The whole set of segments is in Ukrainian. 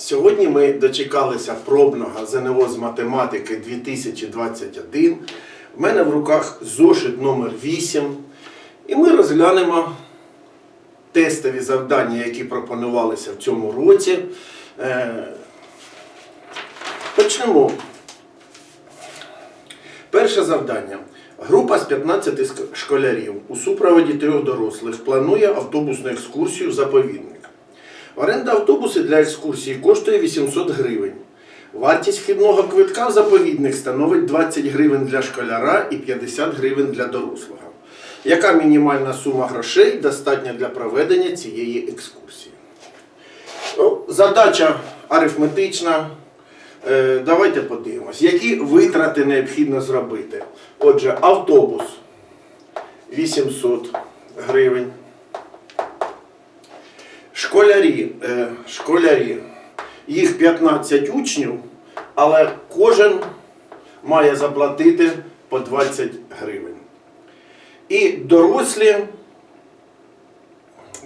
Сьогодні ми дочекалися пробного ЗНО з математики 2021. У мене в руках зошит номер 8. І ми розглянемо тестові завдання, які пропонувалися в цьому році. Е, Почнемо. Перше завдання. Група з 15 школярів у супроводі трьох дорослих планує автобусну екскурсію в заповідник. Оренда автобуси для екскурсії коштує 800 гривень. Вартість вхідного квитка в заповідник становить 20 гривень для школяра і 50 гривень для дорослого. Яка мінімальна сума грошей достатня для проведення цієї екскурсії? Ну, Задача арифметична. Е, Давайте подивимось, які витрати необхідно зробити. Отже, автобус 800 гривень. Школярі, е, школярі, їх 15 учнів, але кожен має заплатити по 20 гривень. І дорослі,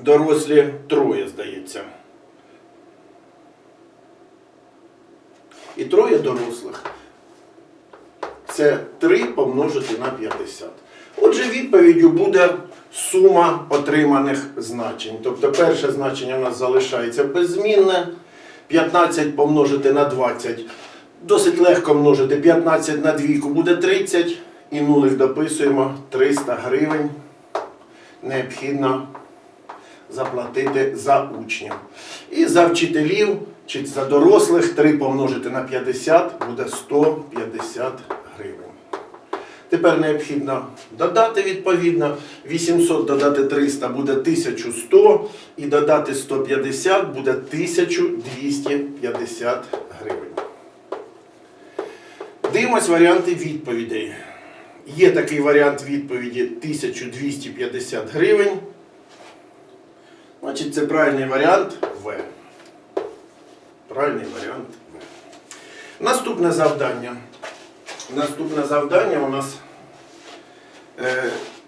дорослі троє, здається. І троє дорослих. Це 3 помножити на 50. Отже, відповіддю буде сума отриманих значень. Тобто перше значення у нас залишається беззмінне. 15 помножити на 20. Досить легко множити. 15 на двійку буде 30. І нулик дописуємо 300 гривень. Необхідно заплатити за учнів. І за вчителів чи за дорослих 3 помножити на 50 буде 150 гривень. Тепер необхідно додати відповідно. 800 додати 300 буде 1100 і додати 150 буде 1250 гривень. Дивимось варіанти відповідей. Є такий варіант відповіді 1250 гривень. Значить, це правильний варіант В. Правильний варіант В. Наступне завдання. Наступне завдання у нас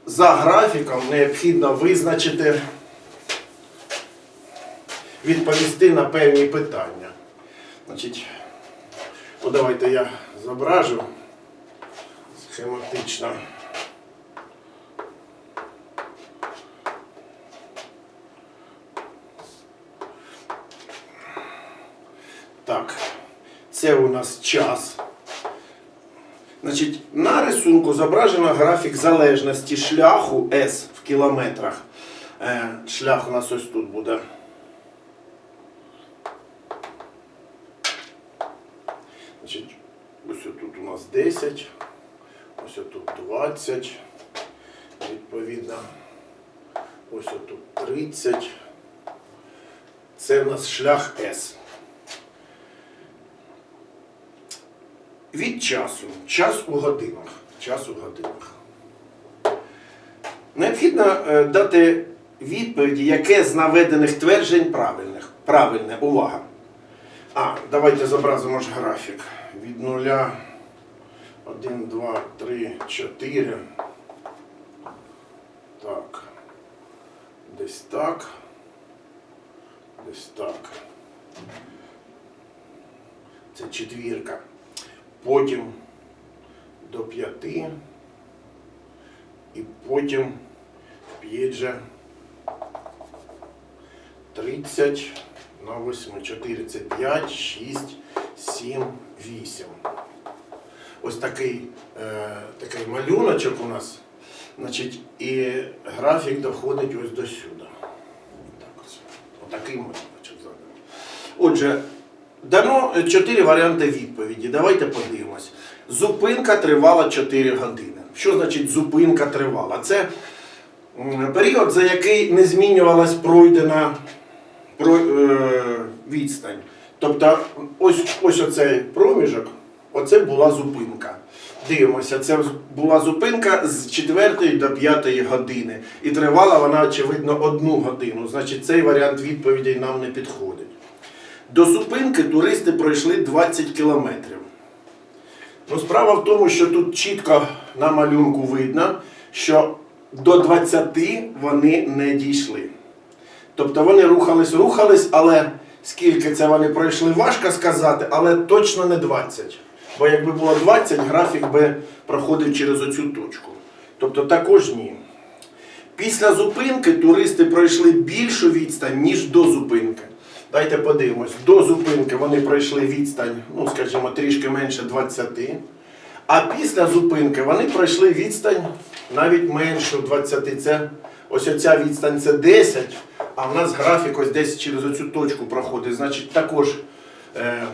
за графіком необхідно визначити, відповісти на певні питання. Значить, ну давайте я зображу схематично. Так, це у нас час. Значить, на рисунку зображено графік залежності шляху S в кілометрах. Е, шлях у нас ось тут буде. Значить, ось тут у нас 10, ось тут 20, відповідно, ось тут 30. Це у нас шлях S. Від часу. Час у годинах. Час у годинах. Необхідно е, дати відповіді, яке з наведених тверджень правильних. Правильне, увага. А, давайте зобразимо ж графік. Від нуля 1, 2, 3, 4. Так. Десь так. Десь так. Це четвірка. Потім до п'яти. І потім же 30 на 8, 4, це 5, 6, 7, 8. Ось такий, е, такий малюночок у нас. Значить, і графік доходить ось до сюди. Так ось. Отакий малюночок заданий. Отже, дано е, чотири варіанти відповіді. Давайте подивимось. Зупинка тривала 4 години. Що значить зупинка тривала? Це період, за який не змінювалась пройдена про, е, відстань. Тобто, ось, ось оцей проміжок, оце була зупинка. Дивимося, це була зупинка з 4 до 5 години. І тривала вона, очевидно, одну годину. Значить, цей варіант відповідей нам не підходить. До зупинки туристи пройшли 20 кілометрів. Ну, справа в тому, що тут чітко на малюнку видно, що до 20 вони не дійшли. Тобто вони рухались, рухались, але Скільки це вони пройшли, важко сказати, але точно не 20. Бо якби було 20, графік би проходив через оцю точку. Тобто також ні. Після зупинки туристи пройшли більшу відстань, ніж до зупинки. Дайте подивимось. До зупинки вони пройшли відстань, ну скажімо, трішки менше 20. А після зупинки вони пройшли відстань навіть меншу 20. Це ось оця відстань це 10, а в нас графік ось десь через оцю точку проходить. Значить, також, е,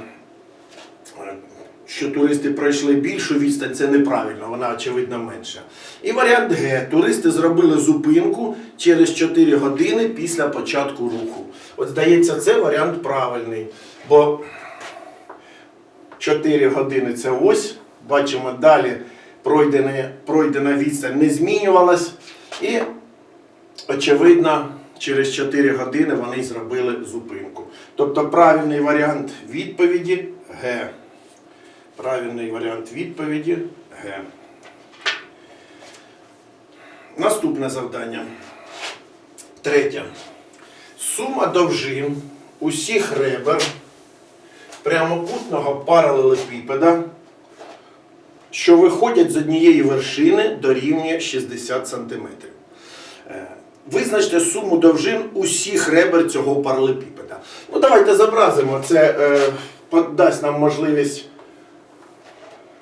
що туристи пройшли більшу відстань, це неправильно, вона очевидно менша. І варіант Г. Туристи зробили зупинку через 4 години після початку руху. От здається, це варіант правильний. Бо 4 години це ось. Бачимо, далі пройдена, пройдена відстань не змінювалась. І, очевидно, через 4 години вони зробили зупинку. Тобто правильний варіант відповіді Г. Правильний варіант відповіді Г. Наступне завдання. Третє. Сума довжин усіх ребер прямокутного паралелепіпеда, що виходять з однієї вершини, дорівнює 60 см. Е, Визначте суму довжин усіх ребер цього паралелепіпеда. Ну, давайте зобразимо. Це е, дасть нам можливість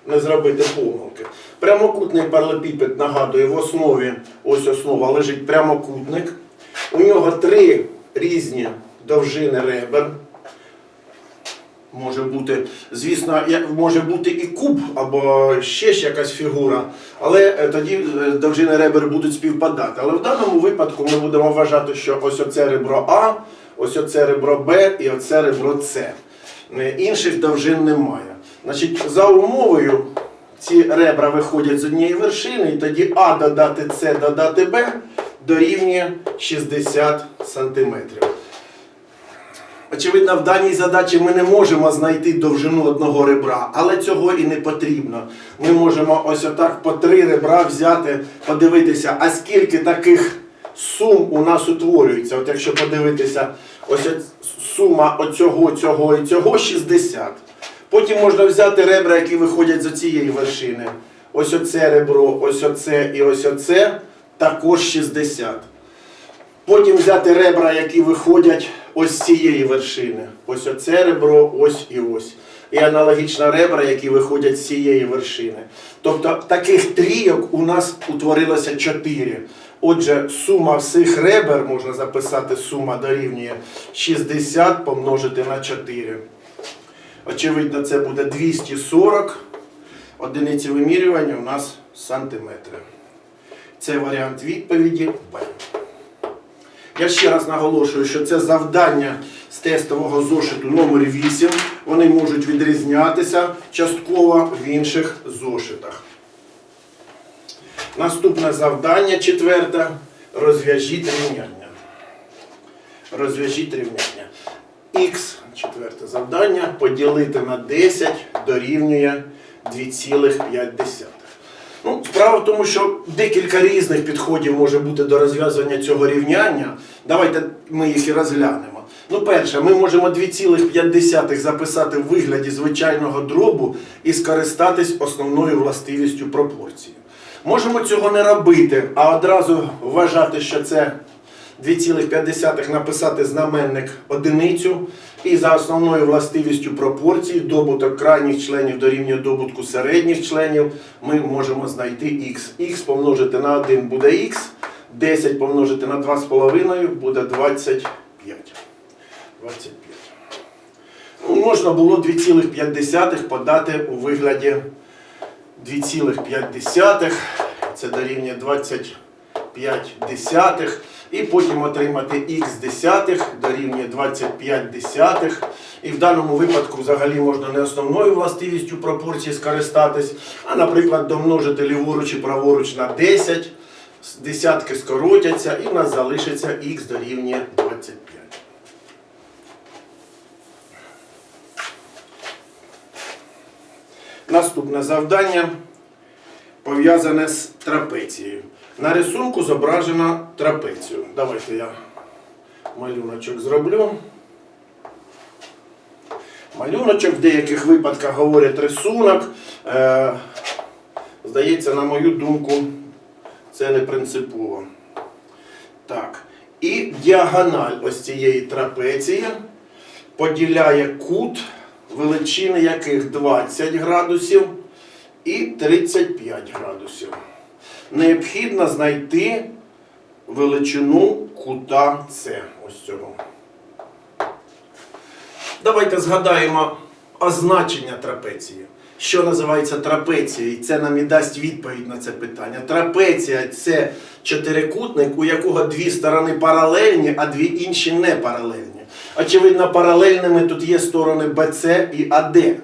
не зробити помилки. Прямокутний паралепіпед нагадує, в основі, ось основа, лежить прямокутник. У нього три різні довжини ребер. Може бути, звісно, може бути і куб або ще ж якась фігура, але е, тоді е, довжини ребер будуть співпадати. Але в даному випадку ми будемо вважати, що ось оце ребро А, ось оце ребро Б і оце ребро С. Е, Інших довжин немає. Значить, за умовою ці ребра виходять з однієї вершини, і тоді А додати С додати Б дорівнює 60 сантиметрів. Очевидно, в даній задачі ми не можемо знайти довжину одного ребра, але цього і не потрібно. Ми можемо ось отак по три ребра взяти, подивитися, а скільки таких сум у нас утворюється. От якщо подивитися, ось сума оцього, цього і цього 60. Потім можна взяти ребра, які виходять з цієї вершини. Ось оце ребро, ось оце і ось оце також 60. Потім взяти ребра, які виходять ось з цієї вершини. Ось оце ребро, ось і ось. І аналогічно ребра, які виходять з цієї вершини. Тобто таких трійок у нас утворилося чотири. Отже, сума всіх ребер можна записати, сума дорівнює 60 помножити на 4. Очевидно, це буде 240. Одиниці вимірювання у нас сантиметри. Це варіант відповіді Б. Я ще раз наголошую, що це завдання з тестового зошиту номер 8. Вони можуть відрізнятися частково в інших зошитах. Наступне завдання четверте. Розв'яжіть рівняння. Розв'яжіть рівняння. Х, четверте завдання, поділити на 10 дорівнює 2,5. Ну, справа в тому, що декілька різних підходів може бути до розв'язування цього рівняння. Давайте ми їх і розглянемо. Ну, перше, ми можемо 2,5 записати в вигляді звичайного дробу і скористатись основною властивістю пропорції. Можемо цього не робити, а одразу вважати, що це 2,5 написати знаменник одиницю. І за основною властивістю пропорції добуток крайніх членів дорівнює добутку середніх членів ми можемо знайти х. х помножити на 1 буде х, 10 помножити на 2,5 буде 25. 25. Ну, можна було 2,5 подати у вигляді 2,5. Це дорівнює 25 десятих. І потім отримати х десятих дорівнює 25 десятих. І в даному випадку взагалі можна не основною властивістю пропорції скористатись, а, наприклад, домножити ліворуч і праворуч на 10, десятки скоротяться і в нас залишиться х дорівнює 25. Наступне завдання пов'язане з трапецією. На рисунку зображено трапецію. Давайте я малюночок зроблю. малюночок, в деяких випадках говорять рисунок. Е, здається, на мою думку, це не принципово. Так. І діагональ ось цієї трапеції поділяє кут, величини яких 20 градусів і 35 градусів. Необхідно знайти величину кута С. Ось цього. Давайте згадаємо означення трапеції. Що називається трапецією? Це нам і дасть відповідь на це питання. Трапеція це чотирикутник, у якого дві сторони паралельні, а дві інші не паралельні. Очевидно, паралельними тут є сторони BC і AD.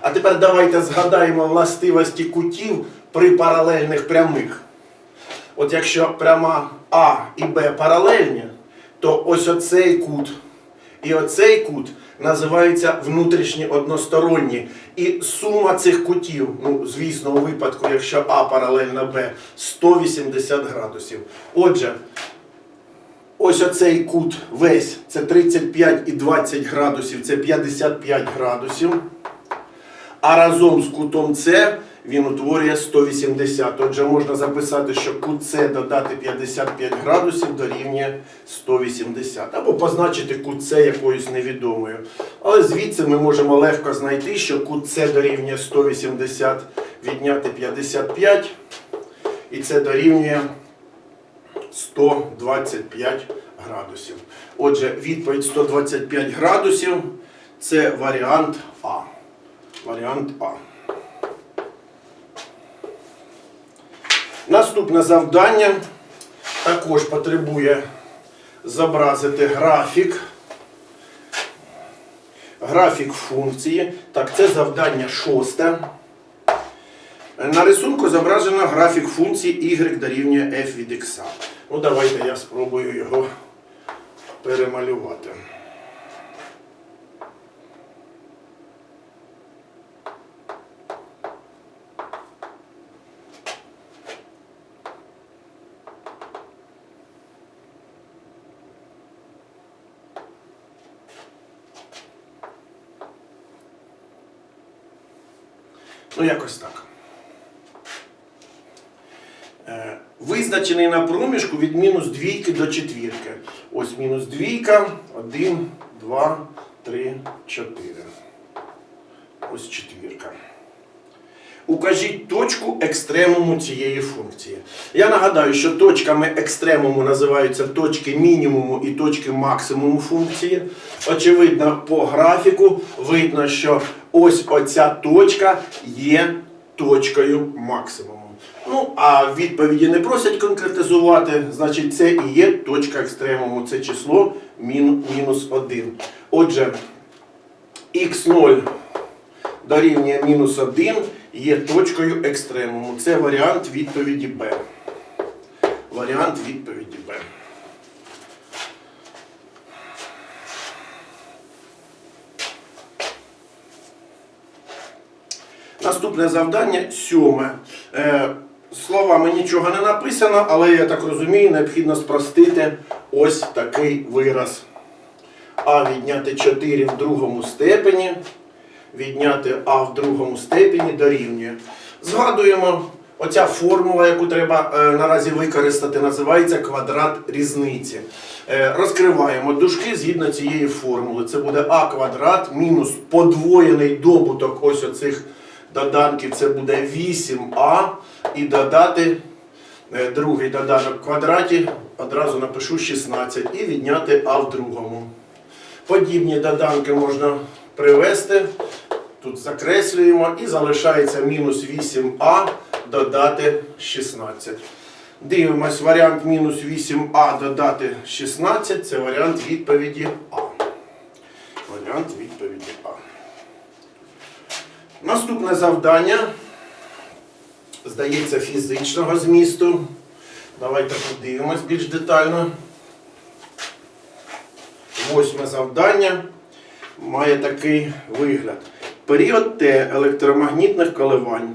А тепер давайте згадаємо властивості кутів при паралельних прямих. От якщо пряма А і Б паралельні, то ось оцей кут і оцей кут називаються внутрішні односторонні. І сума цих кутів, ну, звісно, у випадку, якщо А паралельно Б, 180 градусів. Отже, ось оцей кут весь це 35 і 20 градусів, це 55 градусів. А разом з кутом С він утворює 180. Отже, можна записати, що кут С додати 55 градусів дорівнює 180. Або позначити кут С якоюсь невідомою. Але звідси ми можемо легко знайти, що кут С дорівнює 180 відняти 55. І це дорівнює 125 градусів. Отже, відповідь 125 градусів це варіант А. Варіант А. Наступне завдання також потребує зобразити графік. Графік функції. Так, це завдання шосте. На рисунку зображено графік функції y дорівнює f від x. Ну, давайте я спробую його перемалювати. Ну, якось так. Е, Визначений на проміжку від мінус двійки до четвірки. Ось мінус двійка, один, два, три, чотири. Ось четвірка. Укажіть точку екстремуму цієї функції. Я нагадаю, що точками екстремуму називаються точки мінімуму і точки максимуму функції. Очевидно, по графіку видно, що ось оця точка є точкою максимуму. Ну, а відповіді не просять конкретизувати, значить це і є точка екстремуму. Це число мін, мінус 1. Отже, х0 дорівнює мінус 1 є точкою екстремуму. Це варіант відповіді Б. Варіант відповіді Б. Наступне завдання сьоме. Е, словами нічого не написано, але я так розумію, необхідно спростити ось такий вираз. А відняти 4 в другому степені, відняти А в другому степені дорівнює. Згадуємо, оця формула, яку треба е, наразі використати, називається квадрат різниці. Е, розкриваємо дужки згідно цієї формули. Це буде А квадрат мінус подвоєний добуток ось оцих доданків, це буде 8а. І додати е, другий доданок в квадраті, одразу напишу 16 і відняти А в другому. Подібні доданки можна привести. Тут закреслюємо і залишається мінус 8а додати 16. Дивимось, варіант мінус 8а додати 16 це варіант відповіді А. Варіант відповіді А. Наступне завдання, здається, фізичного змісту. Давайте подивимось більш детально. Восьме завдання має такий вигляд. Період Т електромагнітних коливань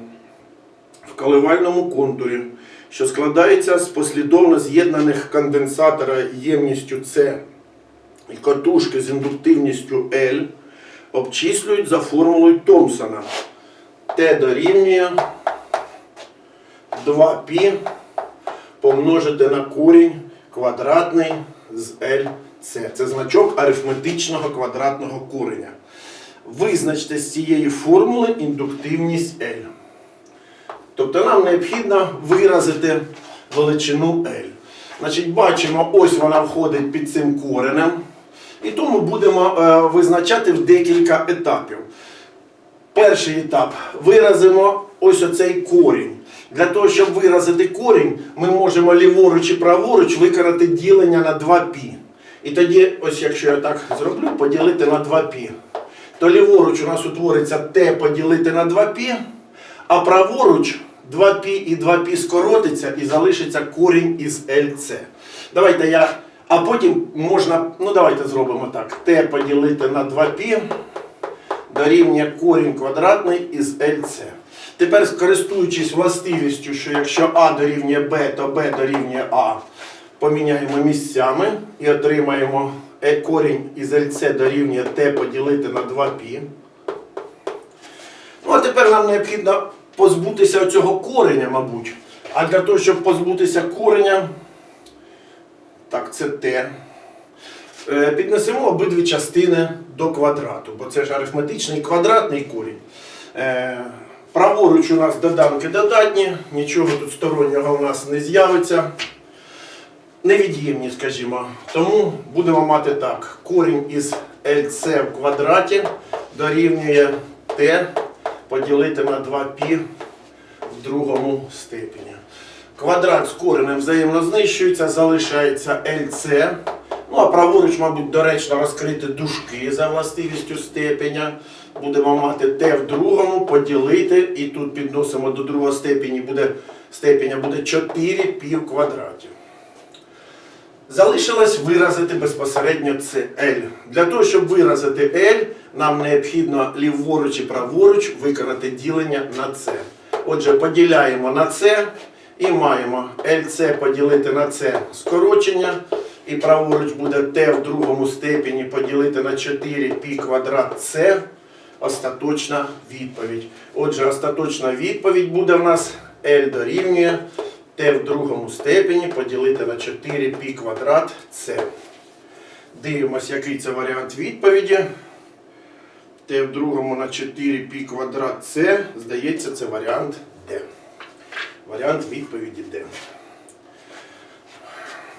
в коливальному контурі, що складається з послідовно з'єднаних конденсатора ємністю С і катушки з індуктивністю L, обчислюють за формулою Томпсона. Т дорівнює 2π помножити на корінь квадратний з LC. Це значок арифметичного квадратного кореня. Визначте з цієї формули індуктивність L. Тобто нам необхідно виразити величину L. Значить, бачимо, ось вона входить під цим коренем. І тому будемо е, визначати в декілька етапів. Перший етап виразимо ось оцей корінь. Для того, щоб виразити корінь, ми можемо ліворуч і праворуч виконати ділення на 2π. І тоді, ось якщо я так зроблю, поділити на 2π. То ліворуч у нас утвориться t поділити на 2π, а праворуч 2π і 2π скоротиться і залишиться корінь із LC. Давайте я. а потім можна, ну давайте зробимо так. t поділити на 2π дорівнює корінь квадратний із LC. Тепер, скористуючись властивістю, що якщо А дорівнює Б, то Б дорівнює А, поміняємо місцями і отримаємо е корінь із LC дорівнює Т поділити на 2π. Ну, а тепер нам необхідно позбутися цього кореня, мабуть. А для того, щоб позбутися кореня, так, це Т. Е, Піднесемо обидві частини до квадрату, бо це ж арифметичний квадратний корінь. Е, Праворуч у нас доданки додатні, нічого тут стороннього у нас не з'явиться. Невід'ємні, скажімо. Тому будемо мати так. Корінь із LC в квадраті дорівнює T поділити на 2π в другому степені. Квадрат з коренем взаємно знищується, залишається LC. Ну, а праворуч, мабуть, доречно розкрити дужки за властивістю степеня. Будемо мати t в другому, поділити, і тут підносимо до другого степені, буде, степеня буде 4 пі в квадраті. Залишилось виразити безпосередньо це L. Для того, щоб виразити L, нам необхідно ліворуч і праворуч виконати ділення на це. Отже, поділяємо на це і маємо LC поділити на це скорочення. І праворуч буде t в другому степені поділити на 4 π квадрат С. Остаточна відповідь. Отже, остаточна відповідь буде в нас L дорівнює t в другому степені поділити на 4 π квадрат С. Дивимось, який це варіант відповіді. t в другому на 4 π квадрат С. Здається, це варіант D. Варіант відповіді D.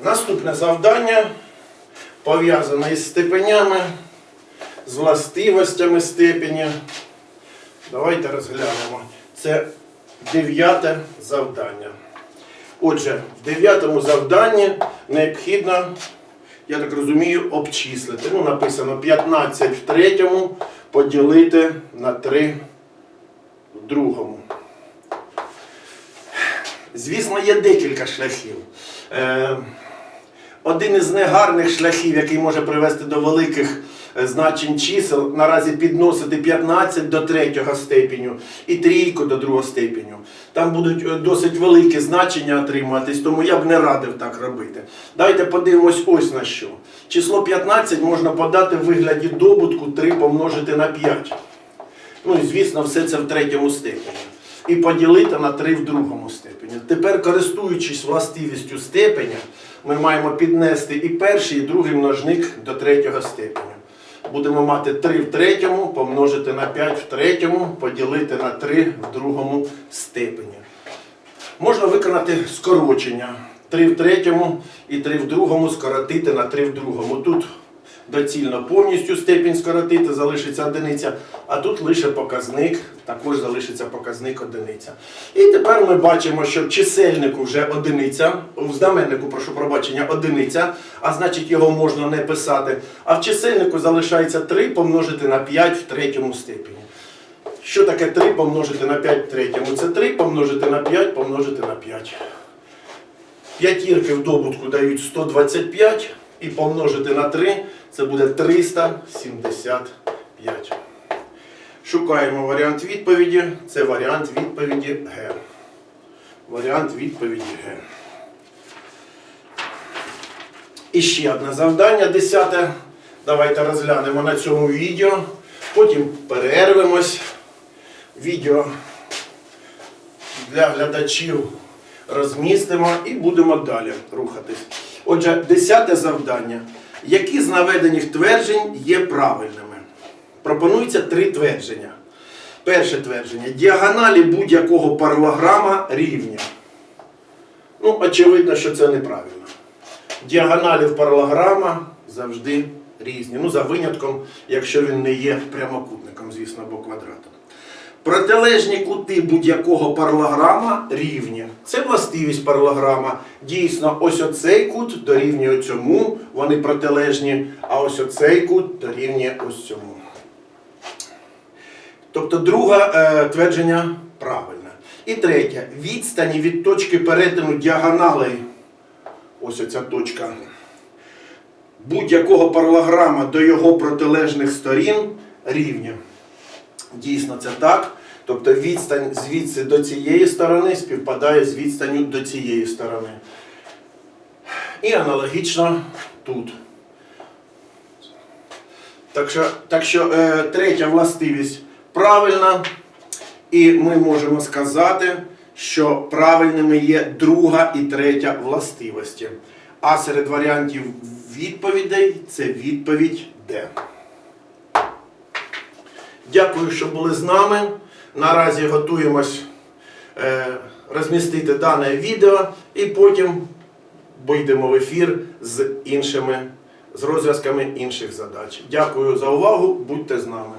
Наступне завдання пов'язане із степенями, з властивостями степеня. Давайте розглянемо. Це дев'яте завдання. Отже, в дев'ятому завданні необхідно, я так розумію, обчислити. Ну, написано 15 в третьому поділити на 3 в другому. Звісно, є декілька шляхів. Е, один із негарних шляхів, який може привести до великих е, значень чисел, наразі підносити 15 до третього степеню і трійку до другого степеню. Там будуть е, досить великі значення отримуватись, тому я б не радив так робити. Давайте подивимось ось на що. Число 15 можна подати в вигляді добутку 3 помножити на 5. Ну і звісно, все це в третьому степені. І поділити на 3 в другому степені. Тепер, користуючись властивістю степеня, ми маємо піднести і перший, і другий множник до третього степеня. Будемо мати 3 в третьому, помножити на 5 в третьому, поділити на 3 в другому степені. Можна виконати скорочення. 3 в третьому і 3 в другому скоротити на 3 в другому. Тут доцільно повністю степінь скоротити, залишиться одиниця, а тут лише показник, також залишиться показник одиниця. І тепер ми бачимо, що в чисельнику вже одиниця, в знаменнику, прошу пробачення, одиниця, а значить його можна не писати. А в чисельнику залишається 3 помножити на 5 в третьому степені. Що таке 3 помножити на 5 в третьому? Це 3 помножити на 5 помножити на 5. П'ятірки в добутку дають 125 і помножити на 3 це буде 375. Шукаємо варіант відповіді. Це варіант відповіді Г. Варіант відповіді Г. І ще одне завдання, десяте. Давайте розглянемо на цьому відео. Потім перервемось. Відео для глядачів розмістимо і будемо далі рухатись. Отже, десяте завдання. Які з наведених тверджень є правильними? Пропонується три твердження. Перше твердження. Діагоналі будь-якого паралограма рівні. Ну, очевидно, що це неправильно. Діагоналі в паралограма завжди різні. Ну, за винятком, якщо він не є прямокутником, звісно, або квадратом. Протилежні кути будь-якого паралограма рівні. Це властивість паралограма. Дійсно, ось оцей кут дорівнює цьому, вони протилежні, а ось оцей кут дорівнює ось цьому. Тобто друге е, твердження правильне. І третє. Відстані від точки перетину діагоналей. Ось оця точка. Будь-якого паралограма до його протилежних сторін рівня. Дійсно, це так. Тобто відстань звідси до цієї сторони співпадає з відстанню до цієї сторони. І аналогічно тут. Так що, так що е, третя властивість правильна. І ми можемо сказати, що правильними є друга і третя властивості. А серед варіантів відповідей це відповідь Д. Дякую, що були з нами. Наразі готуємось е, розмістити дане відео і потім вийдемо в ефір з іншими з розв'язками інших задач. Дякую за увагу. Будьте з нами.